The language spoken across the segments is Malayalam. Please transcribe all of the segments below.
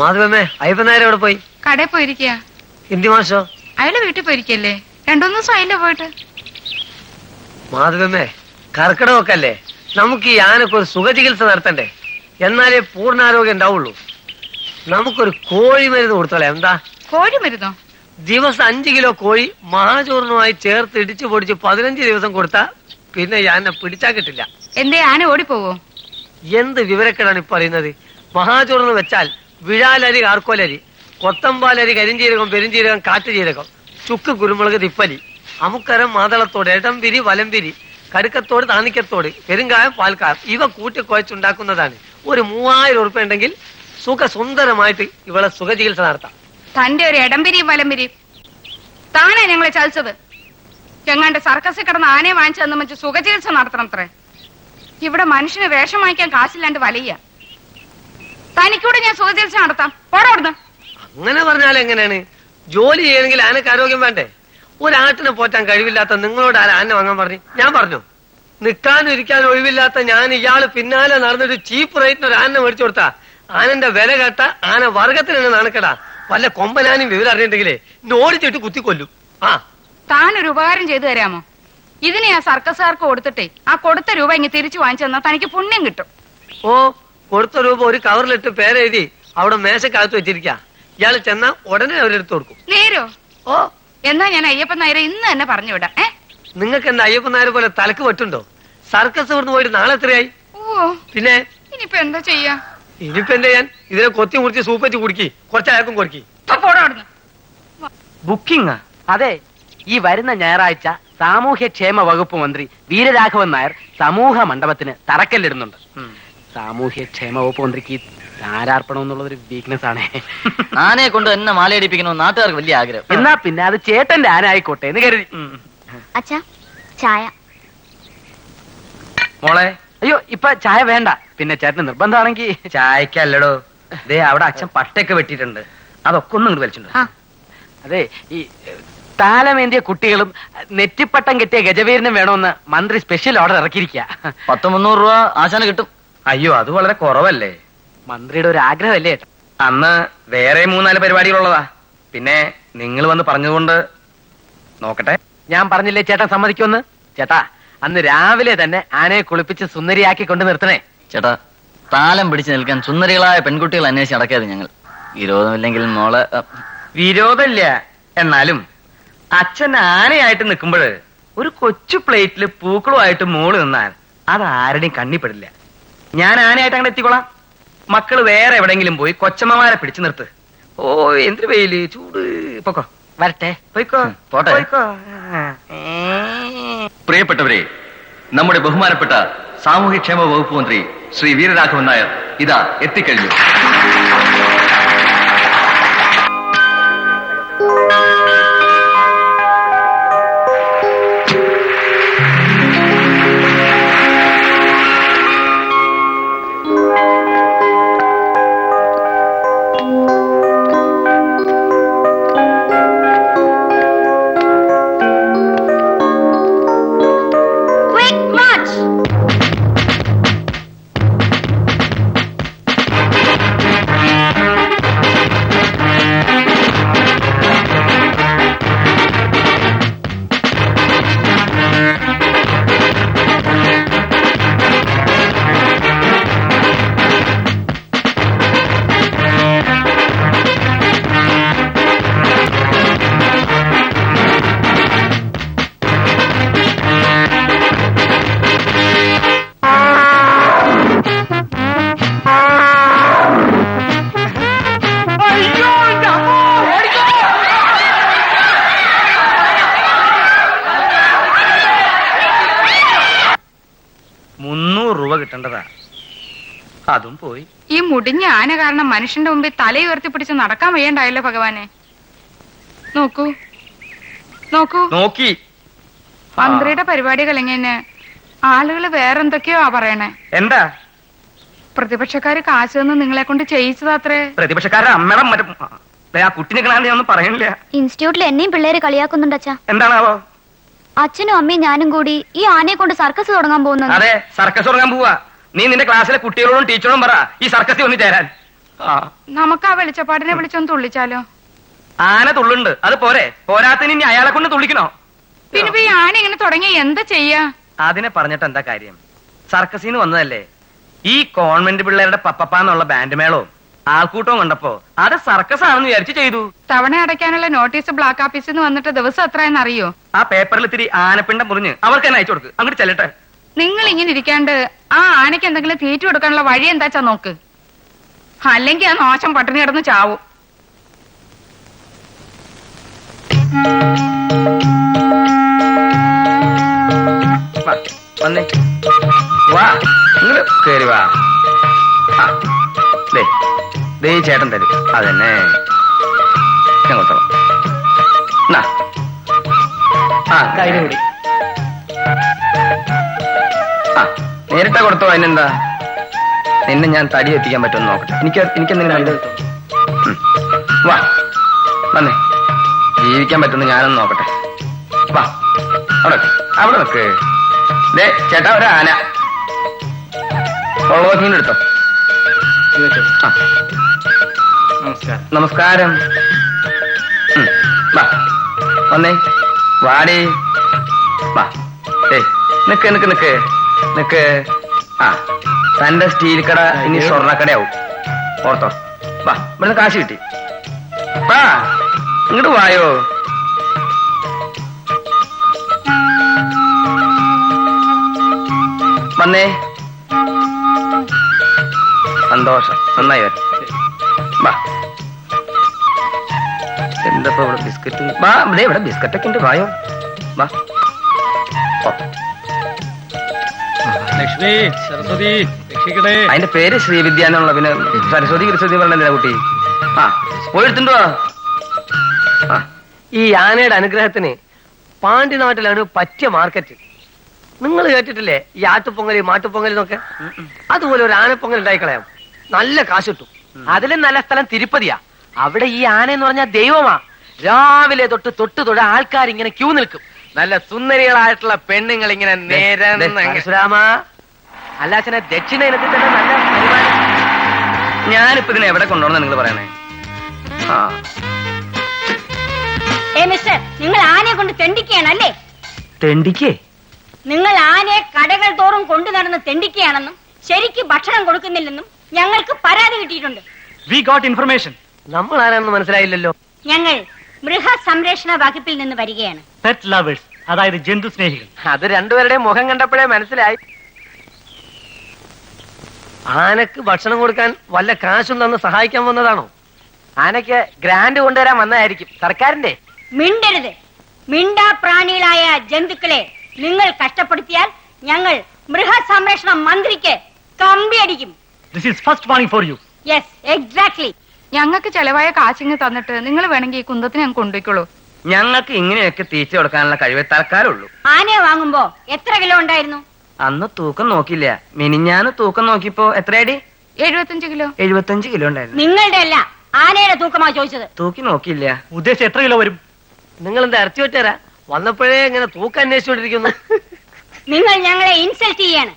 മാധവമ്മേ അയ്യപ്പനായർ എവിടെ പോയി? കടയിൽ പോയിരിക്കുക ഹിന്ദി മാഷോ? അയാൾ വീട്ടിൽ പോയിരിക്കല്ലേ രണ്ടു ദിവസം അയിന്റെ പോയിട്ട്? മാധവമ്മേ കർക്കിടകമൊക്കെ അല്ലേ നമുക്ക് ഈ ആനക്ക് ഒരു സുഖചികിത്സ നടത്തണ്ടേ? എന്നാലേ പൂർണാരോഗ്യം ഉണ്ടാവുള്ളൂ. നമുക്കൊരു കോഴി മരുന്ന് കൊടുത്തോളെ എന്താ? കോഴി മരുന്നോ? ദിവസം അഞ്ചു കിലോ കോഴി മഹാചൂർണമായി ചേർത്ത് ഇടിച്ചു പൊടിച്ച് പതിനഞ്ച് ദിവസം കൊടുത്താ പിന്നെ ഞാൻ പിടിച്ചാ കിട്ടില്ല. എന്തേ ആന ഓടിപ്പോവോ? എന്ത് വിവരക്കേടാണ് ഇപ്പൊ പറയുന്നത് മഹാചൂർണം വെച്ചാൽ വിഴാലരി കാർക്കോലരി കൊത്തമ്പാലരി കരിഞ്ചീരകം പെരുംജീരകം കാട്ടുജീരകം ചുക്ക് കുരുമുളക് തിപ്പലി അമുക്കരം മാതളത്തോട് ഇടംപിരി വലംപിരി കടുക്കത്തോട് താണിക്കത്തോട് പെരുങ്കായം പാൽക്കാർ ഇവ കൂട്ടി കുഴച്ചുണ്ടാക്കുന്നതാണ് ഒരു മൂവായിരം ഉറുപ്പ ഉണ്ടെങ്കിൽ സുഖസുന്ദരമായിട്ട് ഇവളെ സുഖ ചികിത്സ നടത്താം. തന്റെ ഒരു ഇടംപിരിയും വലംപിരിയും. താനേ ഞങ്ങളെ ചതിച്ചത്? ഞങ്ങളുടെ സർക്കസിൽ കിടന്ന് ആനയെ വാങ്ങിച്ചു തന്നു വെച്ച് സുഖചികിത്സ നടത്തണം അത്രേ ഇവിടെ മനുഷ്യന് വേഷം വാങ്ങിക്കാൻ കാശില്ലാണ്ട് വലയ്യ തനിക്കൂടെ ഞാൻ സുഖചികിത്സ നടത്താം. പോടോടുന്ന് അങ്ങനെ പറഞ്ഞാൽ എങ്ങനെയാണ്? ജോലി ചെയ്യണമെങ്കിൽ ആനക്ക് ആരോഗ്യം വേണ്ടേ? ഒരാട്ടിനെ പോറ്റാൻ കഴിവില്ലാത്ത നിങ്ങളോട് ആരാ ആന വാങ്ങാൻ പറഞ്ഞു? ഞാൻ പറഞ്ഞു നിൽക്കാനും ഇരിക്കാനും ഒഴിവില്ലാത്ത ഞാൻ ഇയാൾ പിന്നാലെ നടന്നൊരു ചീപ്പ് റേറ്റിന് ഒരു ആന മേടിച്ചു കൊടുത്താ. ആനന്റെ വില കേട്ട ആന വർഗത്തിന് തന്നെ നടക്കടാ വല്ല കൊമ്പനാനും വിവരം അറിയണ്ടെങ്കിലേ ഇന്നെ ഓടിച്ചിട്ട് കുത്തിക്കൊല്ലും. ആ. താനൊരു ഉപകാരം ചെയ്തു തരാമോ? ഇതിനെ ആ സർക്കസുകാർക്ക് കൊടുത്തിട്ടേ ആ കൊടുത്ത രൂപ ഇങ്ങ് തിരിച്ചു വാങ്ങിച്ചു തന്നാൽ തനിക്ക് പുണ്യം കിട്ടും. ഓ കൊടുത്ത രൂപ ഒരു കവറിലിട്ട് പേരെഴുതി അവിടെ മേശക്കകത്ത് വെച്ചിരിക്കാ. ഇയാൾ ചെന്ന ഉടനെ അവരെടുത്ത് കൊടുക്കും. നേരോ? ഓ. എന്നാ ഞാൻ അയ്യപ്പൻ നായരെ ഇന്ന് തന്നെ പറഞ്ഞു വിടാം. ഏ? നിങ്ങൾക്ക് എന്താ അയ്യപ്പൻ നായർ പോലെ തലക്ക് വെട്ടുണ്ടോ സർക്കസ് ഇവിടുന്ന് പോയിട്ട് നാളെ എത്രയായി? ഓ. പിന്നെ? ഇനിയിപ്പോ എന്താ ചെയ്യാ? ഇനിയിപ്പോ എന്താ ഞാൻ ഇതിനെ കൊത്തി മുറിച്ച് സൂപ്പ് വെച്ച് കുടിക്കി. കുറച്ചയാൾക്കും കൊടുക്കി. ഇപ്പൊ പോടോ ബുക്കിംഗ്. അതെ. ഈ വരുന്ന ഞായറാഴ്ച സാമൂഹ്യക്ഷേമ വകുപ്പ് മന്ത്രി വീരരാഘവൻ നായർ സമൂഹ മണ്ഡപത്തിന് തറക്കല്ലിടുന്നുണ്ട്. സാമൂഹ്യക്ഷേമ വകുപ്പ് മന്ത്രിക്ക് താരാർപ്പണം എന്നുള്ളതൊരു വീക്ക്നെസ് ആണ്. ആനയെ കൊണ്ട് എന്നെ മാലയടിപ്പിക്കണമെന്ന് നാട്ടുകാർക്ക് വലിയ ആഗ്രഹം. എന്നാ പിന്നെ അത് ചേട്ടന്റെ ആന ആയിക്കോട്ടെ എന്ന് കരുതി. അച്ഛാ ചായ. മോളെ. അയ്യോ ഇപ്പൊ ചായ വേണ്ട. പിന്നെ ചേട്ടന് നിർബന്ധമാണെങ്കിൽ ചായക്കല്ലടോ. ദേ അവിടെ അച്ഛൻ പട്ടയൊക്കെ വെട്ടിയിട്ടുണ്ട്. അതൊക്കെ ഒന്നും ഇങ്ങോട്ട് വലിച്ചിട്ടുണ്ട് ആ. അതെ ഈ താലമേന്തിയ കുട്ടികളും നെറ്റിപ്പട്ടം കെട്ടിയ ഗജവീരനും വേണമെന്ന് മന്ത്രി സ്പെഷ്യൽ ഓർഡർ ഇറക്കിയിരിക്കുക പത്ത് മുന്നൂറ് രൂപ ആശാന് കിട്ടും. അയ്യോ അത് വളരെ കുറവല്ലേ? മന്ത്രിയുടെ ഒരു ആഗ്രഹമല്ലേ ഏട്ടാ അന്ന് വേറെ മൂന്നാൽ പരിപാടികളുള്ളതാ. പിന്നെ നിങ്ങൾ വന്ന് പറഞ്ഞതുകൊണ്ട് നോക്കട്ടെ. ഞാൻ പറഞ്ഞില്ലേ ചേട്ടൻ സമ്മതിക്കുമെന്ന്? ചേട്ടാ അന്ന് രാവിലെ തന്നെ ആനയെ കുളിപ്പിച്ച് സുന്ദരിയാക്കി കൊണ്ട് നിർത്തണേ. ചേട്ടാ താലം പിടിച്ചു നിൽക്കാൻ സുന്ദരികളായ പെൺകുട്ടികൾ അന്വേഷിച്ച് നടക്കാതെ ഞങ്ങൾ. വിരോധമില്ലെങ്കിൽ മോളെ അ, വിരോധമില്ല. എന്നാലും അച്ഛൻ ആനയായിട്ട് നിൽക്കുമ്പോൾ ഒരു കൊച്ചു പ്ലേറ്റിൽ പൂക്കളുമായിട്ട് മോൾ നിന്നാൽ അത് ആരുടെയും കണ്ണിപ്പെടില്ല ഞാൻ ആനയായിട്ട് അങ്ങനെ എത്തിക്കോളാം. മക്കൾ വേറെ എവിടെങ്കിലും പോയി കൊച്ചമ്മമാരെ പിടിച്ചു നിർത്ത്. ഓ എന്തൊരു വെയിൽ. ചൂട്. പൊക്കോ. വരട്ടെ. പോയിക്കോ. പോട്ടെ. പോയിക്കോ. പ്രിയപ്പെട്ടവരെ നമ്മുടെ ബഹുമാനപ്പെട്ട സാമൂഹ്യക്ഷേമ വകുപ്പ് മന്ത്രി ശ്രീ വീരരാഘവൻ നായർ ഇതാ എത്തിക്കഴിഞ്ഞു. അതും പോയി. ഈ മുടിഞ്ഞ ആന കാരണം മനുഷ്യന്റെ മുമ്പിൽ തലയുയർത്തി പിടിച്ച് നടക്കാൻ വയ്യണ്ടായല്ലോ ഭഗവാനെ. നോക്കൂ. നോക്കൂ. നോക്കി. മന്ത്രിയുടെ പരിപാടികൾ കലങ്ങിന് ആളുകൾ വേറെന്തൊക്കെയോ ആ പറയണേ. എന്താ? പ്രതിപക്ഷക്കാര് കാശ് തന്ന് നിങ്ങളെ കൊണ്ട് ചെയ്യിച്ചതാത്രേ. പ്രതിപക്ഷക്കാരുടെ അമ്മയുടെ ആ ഞാൻ ഒന്നും പറയണില്ല. ഇൻസ്റ്റിറ്റ്യൂട്ടിൽ എന്നെയും പിള്ളേര് കളിയാക്കുന്നുണ്ട് അച്ഛാ. എന്താണാവോ? അച്ഛനും അമ്മയും ഞാനും കൂടി ഈ ആനയെ കൊണ്ട് സർക്കസ് തുടങ്ങാൻ പോകുന്നത് അതെ സർക്കസ് തുടങ്ങാൻ പോവാ. നീ നിന്റെ ക്ലാസ്സിലെ കുട്ടികളോടും ടീച്ചറോടും പറ ഈ സർക്കസി ഒന്ന് ചേരാൻ. നമുക്ക് ആ വെളിച്ചപ്പാടിനെ വിളിച്ചൊന്ന് തുള്ളിച്ചാലോ? ആന തുള്ളുണ്ട്. അത് പോരെ. പോരാത്തിന് ഇനി അയാളെ കൊണ്ട് തുള്ളിക്കണോ? പിന്നെ ഈ ആന ഇങ്ങനെ തുടങ്ങി എന്താ ചെയ്യാ? അതിനെ പറഞ്ഞിട്ട് എന്താ കാര്യം? സർക്കസിന്ന് വന്നതല്ലേ? ഈ കോൺവെന്റ് പിള്ളേരുടെ പപ്പപ്പാന്നുള്ള ബാൻഡ് മേളവും ആൾക്കൂട്ടവും കണ്ടപ്പോ അത് സർക്കസ് ആണെന്ന് വിചാരിച്ചു ചെയ്തു. തവണ അടയ്ക്കാനുള്ള നോട്ടീസ് ബ്ലാക്ക് ഓഫീസിൽ നിന്ന് വന്നിട്ട് ദിവസം എത്രയെന്ന് അറിയോ? ആ പേപ്പറിൽ ഇത്തിരി ആനപ്പിണ്ടം മുറിഞ്ഞ് അവർക്ക് തന്നെ അയച്ചു കൊടുക്ക്. അങ്ങോട്ട് ചെല്ലട്ടെ. നിങ്ങൾ ഇങ്ങനെ ഇരിക്കാണ്ട് ആ ആനയ്ക്ക് എന്തെങ്കിലും തീറ്റ കൊടുക്കാനുള്ള വഴി എന്താച്ചാ നോക്ക്? അല്ലെങ്കിൽ ആ നാശം പട്ടിണി കിടന്ന് ചാവും. വാ, വന്നേ. വാ ഇങ്ങോട്ട് കേറി വാ. ആ, ദേ ദേ ഈ ചേട്ടൻ തരും. അതന്നെ. ഞാൻ കൊടുത്തോളാം. എന്നാ. ആ കൈ കൂടി. ആ നേരിട്ടാ കൊടുത്തോ അതിനെന്താ? നിന്നെ ഞാൻ തടി എത്തിക്കാൻ പറ്റുമെന്ന് നോക്കട്ടെ. എനിക്ക് എനിക്കെന്തെങ്കിലും രണ്ട് വാ വന്നേ. ജീവിക്കാൻ പറ്റുന്ന ഞാനൊന്ന് നോക്കട്ടെ. വാ അവിടെ. അവിടെ നോക്ക്. ദേ ചേട്ടാ ഒരു ആന. ഉള്ളവീന്ന് എടുത്തോ. നമസ്കാരം. ഉം. വാ. വന്നേ. വാടി. വാ. ഏ നിക്ക് നിക്ക് നിക്ക്. നിക്ക് ആ തന്റെ സ്റ്റീൽ കട ഇനി സ്വർണക്കടയാവും. ഓർത്തോ. വാ ഇവിടുന്ന് കാശ് കിട്ടി. വാ ഇങ്ങോട്ട് വായോ. വന്നേ. സന്തോഷം. നന്നായി വരും. വാ. എന്താ ഇവിടെ ബിസ്ക്കറ്റ്? വാ ഇവിടെ ബിസ്ക്കറ്റൊക്കെ ഉണ്ട്. വായോ. വാ. ഓ, ലക്ഷ്മി സരസ്വതി രക്ഷിക്കണേ. അതിന്റെ പേര് ശ്രീവിദ്യ എന്നുള്ള പിന്നെ സരസ്വതി ഗിരിസ്വതി പറഞ്ഞല്ലേ കുട്ടി? ആ പോയി എടുത്തുണ്ടോ ഈ ആനയുടെ അനുഗ്രഹത്തിന് പാണ്ഡ്യനാട്ടിലാണ് പറ്റിയ മാർക്കറ്റ്. നിങ്ങൾ കേട്ടിട്ടില്ലേ ഈ ആട്ടുപൊങ്കലി മാട്ടുപൊങ്കലി എന്നൊക്കെ അതുപോലെ ഒരു ആനപ്പൊങ്കൽ ഉണ്ടായിക്കളയാം. നല്ല കാശ് കിട്ടും. അതിലും നല്ല സ്ഥലം തിരുപ്പതിയാ. അവിടെ ഈ ആന എന്ന് പറഞ്ഞാൽ ദൈവമാ. രാവിലെ തൊട്ട് തൊട്ട് തൊട്ട് ആൾക്കാർ ഇങ്ങനെ ക്യൂ നിൽക്കും. നല്ല സുന്ദരികളായിട്ടുള്ള പെണ്ണുങ്ങൾ ഇങ്ങനെ നേരം അല്ലാച്ചനെ ദക്ഷിണ ഇനത്തിൽ തന്നെ നല്ല. ഞാനിപ്പോ ഇതിനെ എവിടെ കൊണ്ടുപോകണം നിങ്ങൾ പറയണേ? ആ. ഏ മിസ്റ്റർ നിങ്ങൾ ആനയെ കൊണ്ട് തെണ്ടിക്കുകയാണല്ലേ? തെണ്ടിക്കേ? നിങ്ങൾ ആനയെ കടകൾ തോറും കൊണ്ടു നടന്ന് തെണ്ടിക്കുകയാണെന്നും ശരിക്ക് ഭക്ഷണം കൊടുക്കുന്നില്ലെന്നും ഞങ്ങൾക്ക് പരാതി കിട്ടിയിട്ടുണ്ട്. വി ഗോട്ട് ഇൻഫർമേഷൻ നമ്മൾ ആരാണെന്ന് മനസ്സിലായില്ലല്ലോ. ഞങ്ങൾ മൃഗസംരക്ഷണ വകുപ്പിൽ നിന്ന് വരികയാണ്. പെറ്റ് ലവേഴ്സ് അതായത് ജന്തു സ്നേഹികൾ. അത് രണ്ടുപേരുടെയും മുഖം കണ്ടപ്പോഴേ മനസ്സിലായി. ആനക്ക് ഭക്ഷണം കൊടുക്കാൻ വല്ല കാശും തന്ന് സഹായിക്കാൻ വന്നതാണോ? ആനക്ക് ഗ്രാൻഡ് കൊണ്ടുവരാൻ വന്നതായിരിക്കും. സർക്കാരിന്റെ? മിണ്ടരുത്. മിണ്ടാ പ്രാണികളായ ജന്തുക്കളെ നിങ്ങൾ കഷ്ടപ്പെടുത്തിയാൽ ഞങ്ങൾ മൃഗസംരക്ഷണ മന്ത്രിക്ക് കമ്പി അടിക്കും. This is first warning for you yes exactly ഞങ്ങൾക്ക് ചെലവായ കാശിങ് തന്നിട്ട് നിങ്ങൾ വേണമെങ്കിൽ ഈ കുന്തത്തിന് ഞങ്ങൾ കൊണ്ടുപോയിക്കോളൂ. ഞങ്ങൾക്ക് ഇങ്ങനെയൊക്കെ തീറ്റ കൊടുക്കാനുള്ള കഴിവ് തൽക്കാലമുള്ളൂ ആനയെ വാങ്ങുമ്പോ എത്ര കിലോ ഉണ്ടായിരുന്നു? അന്ന് തൂക്കം നോക്കില്ല. മിനിഞ്ഞാന്ന് തൂക്കം നോക്കിയപ്പോ എത്രയടി? എഴുപത്തഞ്ച് കിലോ. എഴുപത്തഞ്ച് കിലോ ഉണ്ടായിരുന്നു. നിങ്ങളുടെ അല്ല ആനയുടെ തൂക്കമാ ചോദിച്ചത്. തൂക്കി നോക്കിയില്ല. ഉദ്ദേശം എത്ര കിലോ വരും? നിങ്ങൾ എന്താ ഇറച്ചി വെച്ചേരാ വന്നപ്പോഴേ ഇങ്ങനെ തൂക്കം അന്വേഷിച്ചോണ്ടിരിക്കുന്നു നിങ്ങൾ ഞങ്ങളെ ഇൻസൾട്ട് ചെയ്യാണ്.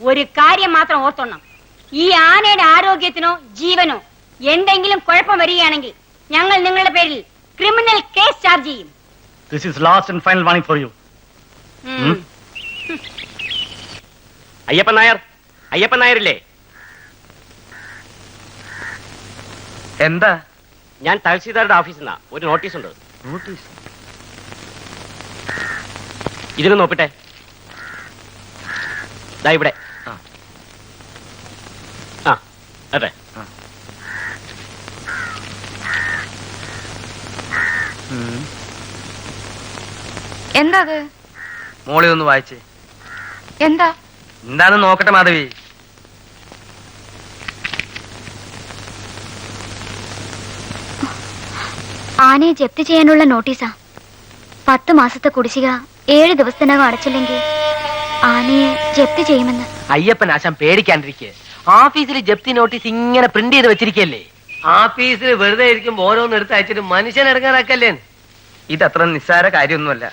ഒരു കാര്യം മാത്രം ഓർത്തോണം. ഈ ആനയുടെ ആരോഗ്യത്തിനോ ജീവനോ എന്തെങ്കിലും കുഴപ്പം വരികയാണെങ്കിൽ ഞങ്ങൾ നിങ്ങളുടെ പേരിൽ ക്രിമിനൽ കേസ് ചാർജ് ചെയ്യും. This is last and final warning for you ഉം. അയ്യപ്പൻ നായർ. അയ്യപ്പൻ നായരില്ലേ? എന്താ? ഞാൻ തഹസീൽദാരുടെ ഓഫീസിൽ നിന്നാ ഒരു നോട്ടീസ് ഉണ്ട്. നോട്ടീസ് ഇതിന് നോക്കട്ടെ. ദാ ഇവിടെ. ആ. ആ അതെ. എന്താ അത്? മോളി ഒന്ന് വായിച്ചേ. എന്താ? എന്താന്ന് നോക്കട്ടെ മാധവി. ആനയെ ജപ്തി ചെയ്യാനുള്ള നോട്ടീസാ. പത്ത് മാസത്തെ കുടിശ്ശിക ഏഴ് ദിവസത്തിനകം അടച്ചില്ലെങ്കിൽ ആനയെ ജപ്തി ചെയ്യുമെന്ന്. അയ്യപ്പൻ ആശാൻ പേടിക്കാണ്ടിരിക്കെ. ഓഫീസിൽ ജപ്തി നോട്ടീസ് ഇങ്ങനെ പ്രിന്റ് ചെയ്ത് വെച്ചിരിക്കല്ലേ? ആഫീസിൽ വെറുതെ ഇരിക്കുമ്പോ ഓരോന്ന് എടുത്ത് അയച്ചിട്ട് മനുഷ്യൻ ഇറങ്ങാറാക്കല്ലേ ഇതത്ര നിസ്സാര കാര്യമൊന്നുമല്ല.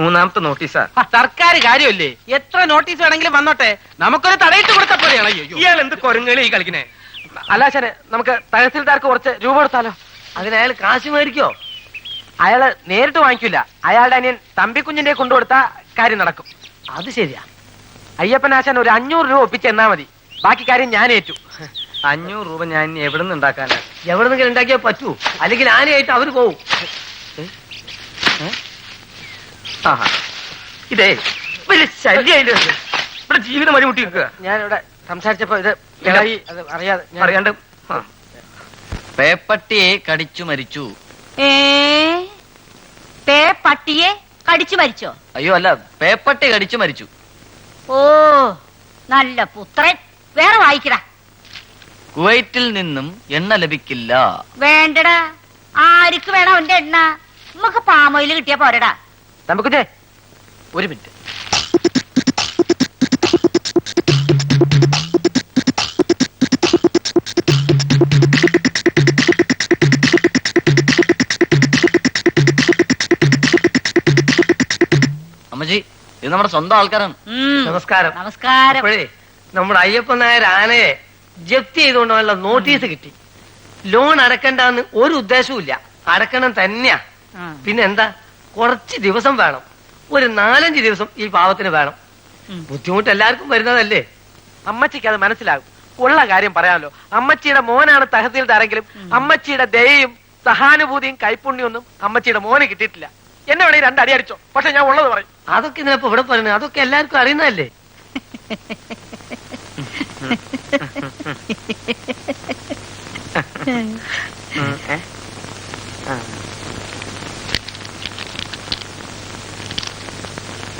മൂന്നാമത്തെ നോട്ടീസാ. സർക്കാർ കാര്യമല്ലേ? എത്ര നോട്ടീസ് വേണമെങ്കിലും വന്നോട്ടെ? നമുക്കൊരു തടയിട്ട് കൊടുത്ത പോലെയാണ് ഇയാൾ എന്ത് കൊരങ്ങളി ഈ കളിക്കണേ? ശരി. നമുക്ക് തഹസിൽദാർക്ക് കുറച്ച് രൂപ കൊടുത്താലോ? അതിനയാൾ കാശ് മേടിക്കോ? അയാൾ നേരിട്ട് വാങ്ങിക്കില്ല അയാളുടെ അനിയൻ തമ്പിക്കുഞ്ഞിന്റെ കൊണ്ടുകൊടുത്ത കാര്യം നടക്കും. അത് ശരിയാ. അയ്യപ്പനാശൻ ഒരു അഞ്ഞൂറ് രൂപ ഒപ്പിച്ച് എന്നാ മതി. ബാക്കി കാര്യം ഞാൻ ഏറ്റു. അഞ്ഞൂറ് രൂപ ഞാൻ എവിടെ നിന്ന് ഉണ്ടാക്കാനാ? എവിടെ നിന്നെങ്കിലും ഉണ്ടാക്കിയാൽ പറ്റൂ. അല്ലെങ്കിൽ ആനയായിട്ട് അവർ പോവും. ഇതേ വലിയ ശല്യായിട്ട് ഇവിടെ ജീവിതം വഴിമുട്ടി വെക്കുക ഞാനിവിടെ സംസാരിച്ചപ്പോ ഇത് ഇളകി അത് അറിയാതെ ഞാൻ- അറിയാണ്ട് ആ. പേപ്പട്ടിയെ കടിച്ചു മരിച്ചു. ഏ? പേ പട്ടിയെ കടിച്ചു മരിച്ചോ? അയ്യോ അല്ല പേപ്പട്ടി കടിച്ചു മരിച്ചു. ഓ നല്ല പുത്രൻ. വേറെ വായിക്കടാ. കുവൈറ്റിൽ നിന്നും എണ്ണ ലഭിക്കില്ല. വേണ്ടടാ. ആർക്ക് വേണം അവന്റെ എണ്ണ? നമുക്ക് പാമോയിൽ കിട്ടിയാ പോരടാ. തമ്പിക്കുഞ്ഞേ ഒരു മിനിറ്റ്. അമ്മജി ഇത് നമ്മുടെ സ്വന്തം ആൾക്കാരാണ്. നമസ്കാരം. നമസ്കാരം. അപ്പോഴേ നമ്മുടെ അയ്യപ്പൻ നായർ ആനയെ ജപ്തി ചെയ്തുകൊണ്ടുള്ള നോട്ടീസ് കിട്ടി. ലോൺ അടക്കണ്ടെന്ന് ഒരു ഉദ്ദേശവും ഇല്ല അടക്കണം തന്നെയാ. ഉം. കുറച്ച് ദിവസം വേണം ഒരു നാലഞ്ച് ദിവസം ഈ പാവത്തിന് വേണം. ബുദ്ധിമുട്ട് എല്ലാവർക്കും വരുന്നതല്ലേ അമ്മച്ചിക്ക് അത് മനസ്സിലാകും ഉള്ള കാര്യം പറയാമല്ലോ അമ്മച്ചിയുടെ മോനാണ് തഹസീൽദാരെങ്കിലും അമ്മച്ചിയുടെ ദയയും സഹാനുഭൂതിയും കൈപ്പുണ്യൊന്നും അമ്മച്ചിയുടെ മോന് കിട്ടിയിട്ടില്ല എന്നെ വേണേ രണ്ടടി അടിച്ചോ പക്ഷെ ഞാൻ ഉള്ളത് പറയും അതൊക്കെ ഇതിനപ്പോ ഇവിടെ പറയുന്നത് അതൊക്കെ എല്ലാവർക്കും അറിയുന്നതല്ലേ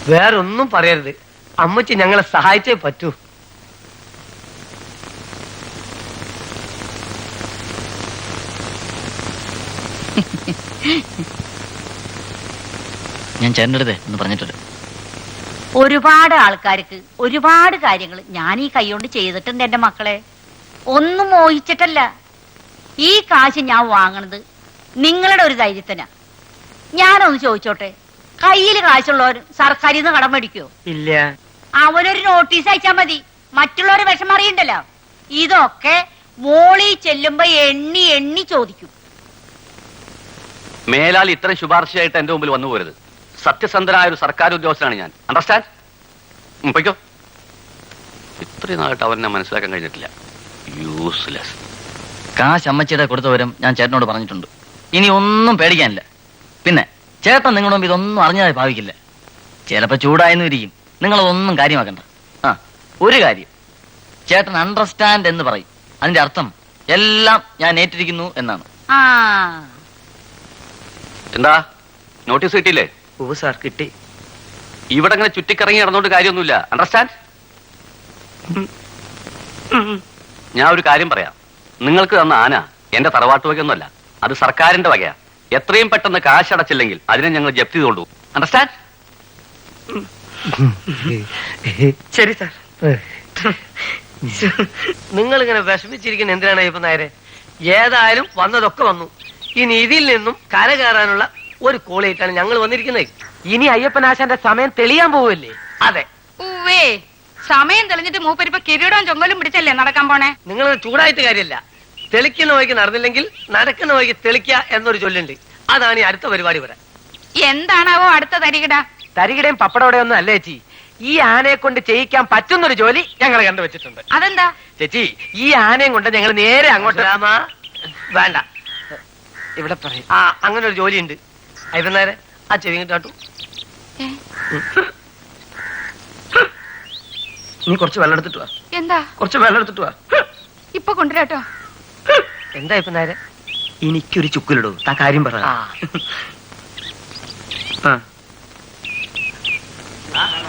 വേറൊന്നും പറയരുത്. അമ്മച്ചി ഞങ്ങളെ സഹായിച്ചേ പറ്റൂ. ഞാൻ ചേട്ടന്റെ എന്ന് പറഞ്ഞിട്ടുണ്ട്. ഒരുപാട് ആൾക്കാർക്ക് ഒരുപാട് കാര്യങ്ങൾ ഞാൻ ഈ കൈകൊണ്ട് ചെയ്തിട്ടുണ്ട് എന്റെ മക്കളെ. ഒന്നും മോഹിച്ചിട്ടല്ല. ഈ കാശ് ഞാൻ വാങ്ങണത് നിങ്ങളുടെ ഒരു ധൈര്യത്തിനാ. ഞാനൊന്ന് ചോദിച്ചോട്ടെ? കയ്യിൽ കാശുള്ളവർ സർക്കാരിൽ നിന്ന് കടം മേടിക്കുവോ? ഇല്ല. അവനൊരു നോട്ടീസ് അയച്ചാ മതി. മറ്റുള്ളവർ വിഷമം അറിയണ്ടല്ലോ. ഇതൊക്കെ മോളി ചെല്ലുമ്പോ എണ്ണി എണ്ണി ചോദിക്കും. മേലാൽ ഇത്രയും ശുപാർശയായിട്ട് എന്റെ മുമ്പിൽ വന്നു പോരുത്. സത്യസന്ധനായ ഒരു സർക്കാർ ഉദ്യോഗസ്ഥനാണ് ഞാൻ. അണ്ടർസ്റ്റാൻഡ്? പൊയ്ക്കോ. ഇത്രയും നാളായിട്ട് അവനെ മനസ്സിലാക്കാൻ കഴിഞ്ഞിട്ടില്ല. യൂസ്ലെസ് കാശ് അമ്മച്ചിയുടെ കൊടുത്തവരും ഞാൻ ചേട്ടനോട് പറഞ്ഞിട്ടുണ്ട്. ഇനി ഒന്നും പേടിക്കാനില്ല. പിന്നെ ചേട്ടൻ നിങ്ങളുടെ മുമ്പ് ഇതൊന്നും അറിഞ്ഞതായി ഭാവിക്കില്ല. ചിലപ്പോ ചൂടായെന്നും ഇരിക്കും. നിങ്ങളതൊന്നും കാര്യമാക്കണ്ട. ആ ഒരു കാര്യം. ചേട്ടൻ അണ്ടർസ്റ്റാൻഡ് എന്ന് പറയും. അതിന്റെ അർത്ഥം എല്ലാം ഞാൻ ഏറ്റിരിക്കുന്നു എന്നാണ്. ആ. എന്താ? നോട്ടീസ് കിട്ടിയില്ലേ? ഓ സാർ കിട്ടി. ഇവിടെ ഇങ്ങനെ ചുറ്റിക്കറങ്ങി നടന്നോണ്ട് കാര്യമൊന്നുമില്ല. അണ്ടർസ്റ്റാൻഡ് ഞാൻ ഒരു കാര്യം പറയാം. നിങ്ങൾക്ക് തന്ന ആന എന്റെ തറവാട്ട് വകയൊന്നുമല്ല. അത് സർക്കാരിന്റെ വകയാ. എത്രയും പെട്ടെന്ന് കാശ് അടച്ചില്ലെങ്കിൽ അതിനെ ഞങ്ങൾ ജപ്തി തോണ്ടു അണ്ടർസ്റ്റാൻഡ് ശരി സാർ. നിങ്ങൾ ഇങ്ങനെ വിഷമിച്ചിരിക്കുന്ന എന്തിനാണ് അയ്യപ്പൻ നായരെ? ഏതായാലും വന്നതൊക്കെ വന്നു. ഇനി ഇതിൽ നിന്നും കര കയറാനുള്ള ഒരു കോളിയിട്ടാണ് ഞങ്ങൾ വന്നിരിക്കുന്നത്. ഇനി അയ്യപ്പനാശാന്റെ സമയം തെളിയാൻ പോവല്ലേ? അതെ. ഉവ്വേ സമയം തെളിഞ്ഞിട്ട് മൂപ്പരിപ്പ കിരീടവും ചൊങ്കലും പിടിച്ചല്ലേ നടക്കാൻ പോണേ? നിങ്ങൾ ചൂടായിട്ട് കാര്യമില്ല തെളിക്കുന്ന വഴിക്ക് നടന്നില്ലെങ്കിൽ നടക്കുന്ന വഴിക്ക് തെളിക്കുക എന്നൊരു ചൊല്ലുണ്ട്. അതാണ് ഈ അടുത്ത പരിപാടി വരെ എന്താണാവോ അടുത്ത തരികിട? തരികിടയും പപ്പടോടെ ഒന്നും അല്ല ചേച്ചി? ഈ ആനയെ കൊണ്ട് ചെയ്യിക്കാൻ പറ്റുന്നൊരു ജോലി ഞങ്ങൾ കണ്ടുവച്ചിട്ടുണ്ട്. അതെന്താ? ചേച്ചി ഈ ആനയും കൊണ്ട് ഞങ്ങൾ നേരെ അങ്ങോട്ട് രാമ. വേണ്ട. ഇവിടെ പറയും. ആ അങ്ങനെ ഒരു ജോലി ഉണ്ട് അയവനേരെ ആ ചെവി കിട്ടാട്ടു നീ കുറച്ച് വെള്ളം എടുത്തിട്ട് വാ. എന്താ? കുറച്ച് വെള്ളം എടുത്തിട്ട് വാ. ഇപ്പൊ കൊണ്ടുവരാട്ടോ. എന്താ നായരെ എനിക്കൊരു ചുക്കിലിടൂ. താ കാര്യം പറ.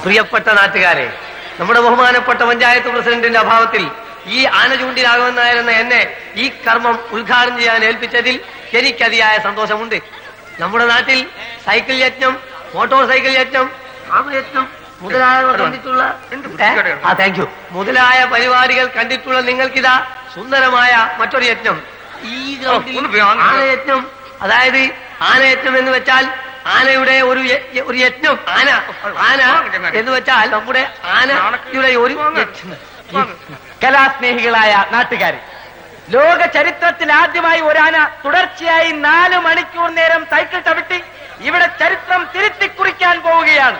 പ്രിയപ്പെട്ട നാട്ടുകാരെ നമ്മുടെ ബഹുമാനപ്പെട്ട പഞ്ചായത്ത് പ്രസിഡന്റിന്റെ അഭാവത്തിൽ ഈ ആന ചൂണ്ടിലാകുമെന്നായിരുന്ന എന്നെ ഈ കർമ്മം ഉദ്ഘാടനം ചെയ്യാൻ ഏൽപ്പിച്ചതിൽ എനിക്കതിയായ സന്തോഷമുണ്ട്. നമ്മുടെ നാട്ടിൽ സൈക്കിൾ യജ്ഞം മോട്ടോർ സൈക്കിൾ യജ്ഞം ആമയജ്ഞം മുതലായവ കണ്ടിട്ടുള്ള? ആ താങ്ക് യു മുതലായ പരിപാടികൾ കണ്ടിട്ടുള്ള നിങ്ങൾക്കിതാ സുന്ദരമായ മറ്റൊരു യജ്ഞം. ഈ ആനയജ്ഞം അതായത് ആനയജ്ഞം എന്ന് വെച്ചാൽ ആനയുടെ ഒരു ഒരു യജ്ഞം ആന. ആന എന്ന് വെച്ചാൽ നമ്മുടെ ആനയുടെ ഒരു കലാസ്നേഹികളായ നാട്ടുകാർ ലോക ചരിത്രത്തിൽ ആദ്യമായി ഒരാന തുടർച്ചയായി നാല് മണിക്കൂർ നേരം സൈക്കിൾ ചവിട്ടി ഇവിടെ ചരിത്രം തിരുത്തിക്കുറിക്കാൻ പോവുകയാണ്.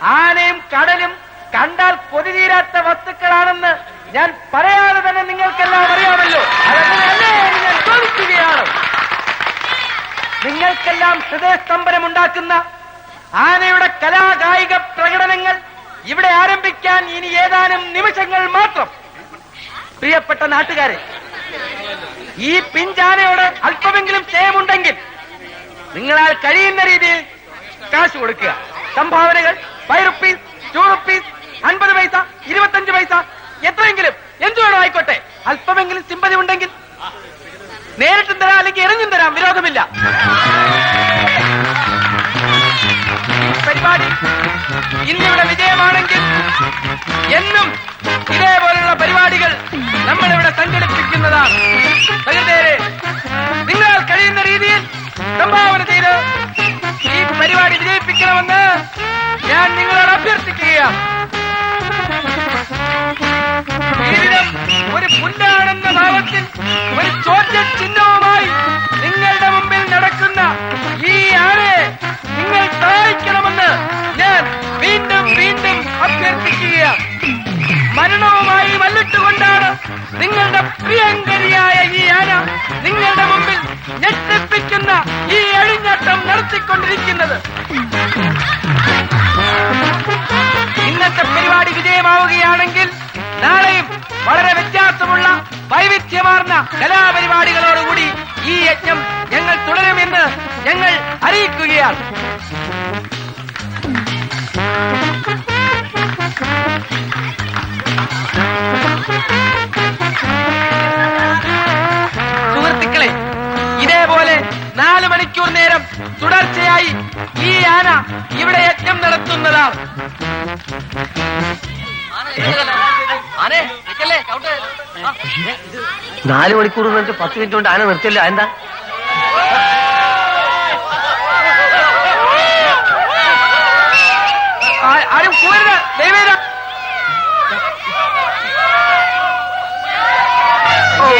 ആനയും കടലും കണ്ടാൽ കൊതിതീരാത്ത വസ്തുക്കളാണെന്ന് ഞാൻ പറയാതെ തന്നെ നിങ്ങൾക്കെല്ലാം അറിയാമല്ലോ. ഞാൻ ചോദിക്കുകയാണ്. നിങ്ങൾക്കെല്ലാം ഹൃദയസ്തംഭനമുണ്ടാക്കുന്ന ആനയുടെ കലാകായിക പ്രകടനങ്ങൾ ഇവിടെ ആരംഭിക്കാൻ ഇനി ഏതാനും നിമിഷങ്ങൾ മാത്രം. പ്രിയപ്പെട്ട നാട്ടുകാരെ ഈ പിഞ്ചാനയോട് അല്പമെങ്കിലും സ്നേഹമുണ്ടെങ്കിൽ നിങ്ങളാൽ കഴിയുന്ന രീതിയിൽ കാശ് കൊടുക്കുക. സംഭാവനകൾ ഫൈവ് റുപ്പീസ് ടു റുപ്പീസ് അൻപത് പൈസ ഇരുപത്തഞ്ച് പൈസ. എത്രയെങ്കിലും എന്തു വേണോ ആയിക്കോട്ടെ. അല്പമെങ്കിലും സിമ്പതി ഉണ്ടെങ്കിൽ നേരിട്ടും തരാം അല്ലെങ്കിൽ എറിഞ്ഞും തരാം. വിരോധമില്ല. പരിപാടി ഇന്നിവിടെ വിജയമാണെങ്കിൽ എന്നും ഇതേപോലുള്ള പരിപാടികൾ നമ്മളിവിടെ സംഘടിപ്പിക്കുന്നതാണ്. സഹൃദയരെ നിങ്ങൾ കഴിയുന്ന രീതിയിൽ സംഭാവന ചെയ്ത് ഈ പരിപാടി വിജയിപ്പിക്കണമെന്ന് ഞാൻ നിങ്ങളോട് അഭ്യർത്ഥിക്കുകയാണ്. കലാപരിപാടികളോടുകൂടി ഈ യജ്ഞം ഞങ്ങൾ തുടരുമെന്ന് ഞങ്ങൾ അറിയിക്കുകയാണ്. സുഹൃത്തുക്കളെ ഇതേപോലെ നാല് മണിക്കൂർ നേരം തുടർച്ചയായി ഈ ആന ഇവിടെ യജ്ഞം നടത്തുന്നതാണ്. നാല് മണിക്കൂർ എന്ന് വെച്ചാൽ പത്ത് മിനിറ്റ് കൊണ്ട് ആന നിർത്തില്ല എന്താ ആരും പോരുത് ദയവേദ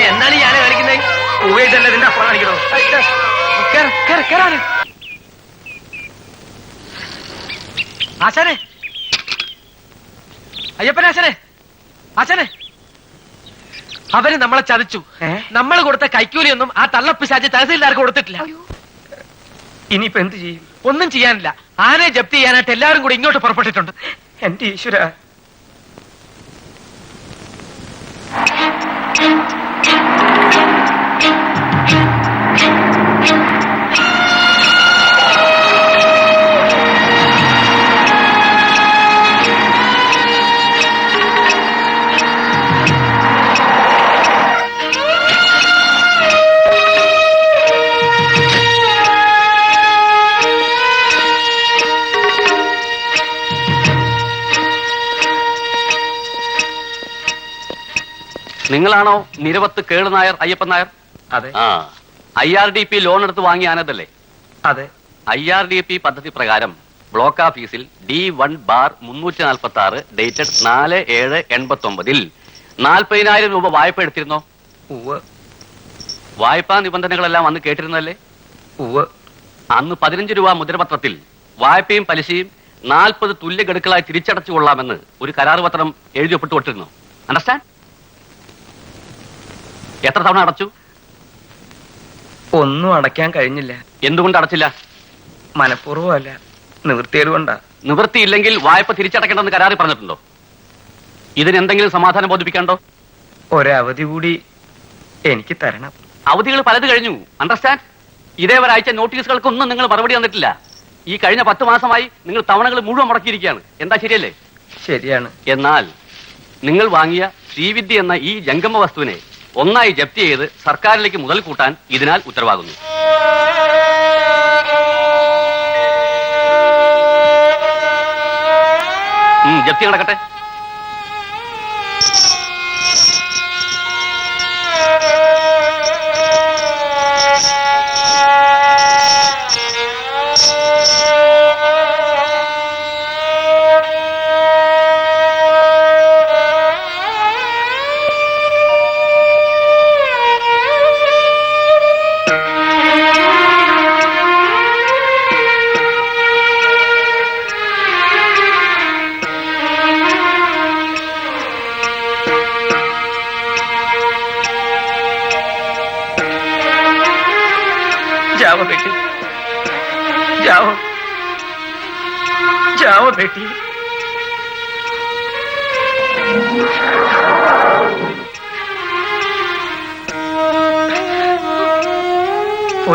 എന്താണ് ഈ ആന കാണിക്കുന്നത് പോയിട്ടല്ല നിന്റെ അപ്പുറം കാണിക്കണോ കേറ്, കേറ്, കേറാന്. ആശാനെ. അയ്യപ്പനാശനെ ആശാനെ. അവർ നമ്മളെ ചതിച്ചു. നമ്മൾ കൊടുത്ത കൈക്കൂലിയൊന്നും ആ തള്ളപ്പിശാച്ച് തഹസീൽദാർക്ക് കൊടുത്തിട്ടില്ല. ഇനിയിപ്പോ എന്ത് ചെയ്യും? ഒന്നും ചെയ്യാനില്ല. ആനയെ ജപ്തി ചെയ്യാനായിട്ട് എല്ലാവരും കൂടി ഇങ്ങോട്ട് പുറപ്പെട്ടിട്ടുണ്ട്. എന്റെ ഈശ്വര. നിങ്ങളാണോ നിരവത്ത് കേളു നായർ അയ്യപ്പൻ നായർ? അതെ. ആ. I R D P loan എടുത്ത് വാങ്ങിയ അതെ. ഐ ആർ ഡി പി പദ്ധതി പ്രകാരം ബ്ലോക്ക് ഓഫീസിൽ ഡി വൺ ബാർ മുന്നൂറ്റി നാൽപ്പത്തി ആറ് ഡേറ്റഡ് നാല് ഏഴ് എൺപത്തി ഒമ്പതിൽ നാൽപ്പതിനായിരം രൂപ വായ്പ എടുത്തിരുന്നോ? വായ്പാ നിബന്ധനകളെല്ലാം അന്ന് കേട്ടിരുന്നല്ലേ അന്ന് പതിനഞ്ച് രൂപ മുദ്രപത്രത്തിൽ വായ്പയും പലിശയും നാൽപ്പത് തുല്യ ഗഡുക്കളായി തിരിച്ചടച്ചു കൊള്ളാമെന്ന് ഒരു കരാർ പത്രം എഴുതി ഒപ്പിട്ട് അണ്ടർസ്റ്റാൻഡ്? എത്ര തവണ അടച്ചു? ഒന്നും അടയ്ക്കാൻ കഴിഞ്ഞില്ല. എന്തുകൊണ്ട് അടച്ചില്ല? മനഃപൂർവമല്ല. നിവൃത്തിയത് കൊണ്ടാ. നിവൃത്തിയില്ലെങ്കിൽ വായ്പ തിരിച്ചടക്കേണ്ടെന്ന് കരാറിൽ പറഞ്ഞിട്ടുണ്ടോ? ഇതിനെന്തെങ്കിലും സമാധാനം ബോധിപ്പിക്കാണ്ടോ ഒരവധി കൂടി എനിക്ക് തരണം. അവധികൾ പലത് കഴിഞ്ഞു. അണ്ടർസ്റ്റാൻഡ്? ഇതേ ഒരാഴ്ച നോട്ടീസുകൾക്കൊന്നും നിങ്ങൾ മറുപടി തന്നിട്ടില്ല. ഈ കഴിഞ്ഞ പത്ത് മാസമായി നിങ്ങൾ തവണകൾ മുഴുവൻ മുടക്കിയിരിക്കുകയാണ്. എന്താ ശരിയല്ലേ? ശരിയാണ്. എന്നാൽ നിങ്ങൾ വാങ്ങിയ ശ്രീവിദ്യ എന്ന ഈ ജംഗമ വസ്തുവിനെ ഒന്നായി ജപ്തി ചെയ്ത് സർക്കാരിലേക്ക് മുതൽ കൂട്ടാൻ ഇതിനാൽ ഉത്തരവാകുന്നു. ജപ്തി നടക്കട്ടെ.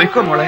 പോയിക്കോ മോളെ